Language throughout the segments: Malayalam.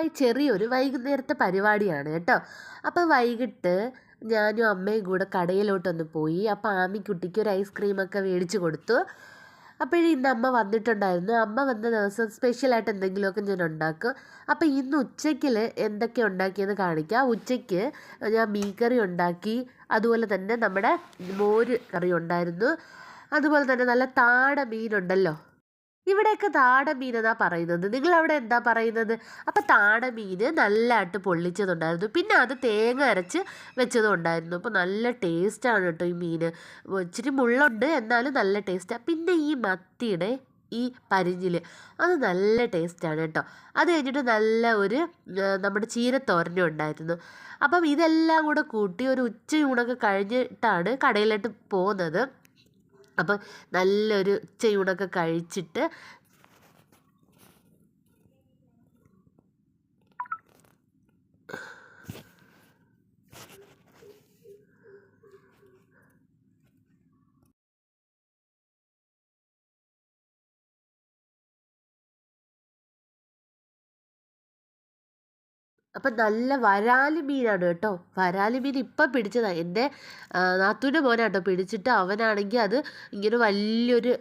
ഹായ് ചെറിയൊരു വൈകുന്നേരത്തെ പരിപാടിയാണ് കേട്ടോ. അപ്പോൾ വൈകിട്ട് ഞാനും അമ്മയും കൂടെ കടയിലോട്ടൊന്ന് പോയി. അപ്പോൾ ആമിക്കുട്ടിക്ക് ഒരു ഐസ്ക്രീമൊക്കെ മേടിച്ച് കൊടുത്തു. അപ്പോഴേ ഇന്ന് അമ്മ വന്നിട്ടുണ്ടായിരുന്നു. അമ്മ വന്ന ദിവസം സ്പെഷ്യലായിട്ട് എന്തെങ്കിലുമൊക്കെ ഞാൻ ഉണ്ടാക്കും. അപ്പോൾ ഇന്ന് ഉച്ചയ്ക്കിൽ എന്തൊക്കെ ഉണ്ടാക്കിയെന്ന് കാണിക്കാം. ഉച്ചയ്ക്ക് ഞാൻ മീൻ കറി ഉണ്ടാക്കി. അതുപോലെ തന്നെ നമ്മുടെ മോര് കറി ഉണ്ടായിരുന്നു. അതുപോലെ തന്നെ നല്ല താട മീനുണ്ടല്ലോ. ഇവിടെയൊക്കെ താടമീനാ പറയുന്നത്. നിങ്ങൾ അവിടെ എന്താ പറയുന്നത്? അപ്പം താടമീൻ നല്ല നല്ലതായിട്ട് പൊള്ളിച്ചതുണ്ടായിരുന്നു. പിന്നെ അത് തേങ്ങ അരച്ച് വെച്ചതുണ്ടായിരുന്നു. അപ്പോൾ നല്ല ടേസ്റ്റാണ് കേട്ടോ ഈ മീൻ. ഇച്ചിരി മുള്ളുണ്ട് എന്നാലും നല്ല ടേസ്റ്റാണ് പിന്നെ ഈ മത്തിയുടെ ഈ പരിഞ്ഞിൽ അത് നല്ല ടേസ്റ്റാണ് കേട്ടോ. അത് കഴിഞ്ഞിട്ട് നല്ല ഒരു നമ്മുടെ ചീരത്തോരനും ഉണ്ടായിരുന്നു. അപ്പം ഇതെല്ലാം കൂടെ കൂട്ടി ഒരു ഉച്ചയൂണൊക്കെ കഴിഞ്ഞിട്ടാണ് കടയിലോട്ട് പോകുന്നത്. അപ്പം നല്ലൊരു ഉച്ചയൂണൊക്കെ കഴിച്ചിട്ട് അപ്പം നല്ല വരാൽ മീനാണ് കേട്ടോ. വരാൽ മീൻ ഇപ്പം പിടിച്ചതാണ് എന്റെ നാത്തൂന്റെ മോനാണ് കേട്ടോ പിടിച്ചിട്ട് അവനാണെങ്കിൽ അത് ഇങ്ങനെ വലിയൊരു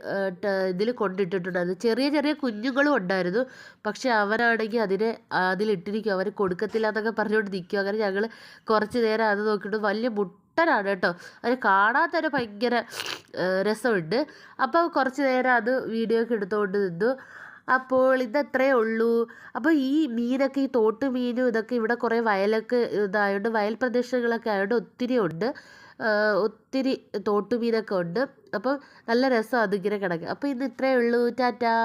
ഇതിൽ കൊണ്ടിട്ടിട്ടുണ്ടായിരുന്നു ചെറിയ ചെറിയ കുഞ്ഞുങ്ങളും ഉണ്ടായിരുന്നു. പക്ഷെ അവനാണെങ്കിൽ അതിനെ അതിലിട്ടിരിക്കും. അവർ കൊടുക്കത്തില്ല എന്നൊക്കെ പറഞ്ഞുകൊണ്ട് നിൽക്കും അങ്ങനെ ഞങ്ങൾ കുറച്ച് നേരം അത് നോക്കിയിട്ട് വലിയ മുട്ടനാണ് കേട്ടോ. അത് കാണാൻ തന്നെ ഭയങ്കര രസമുണ്ട്. അപ്പോൾ കുറച്ച് നേരം അത് വീഡിയോ ഒക്കെ എടുത്തുകൊണ്ട് നിന്നു. അപ്പോൾ ഇതത്രേ ഉള്ളൂ. അപ്പോൾ ഈ മീനൊക്കെ ഈ തോട്ട് മീനും ഇതൊക്കെ ഇവിടെ കുറേ വയലൊക്കെ ഇതായതുകൊണ്ട് വയൽ പ്രദേശങ്ങളൊക്കെ ആയതുകൊണ്ട് ഒത്തിരി ഉണ്ട്. ഒത്തിരി തോട്ടുമീനൊക്കെ ഉണ്ട്. അപ്പോൾ നല്ല രസം അതിങ്ങനെ കിടക്കുക അപ്പോൾ ഇന്ന് ഇത്രയേ ഉള്ളൂ. ടാറ്റാ.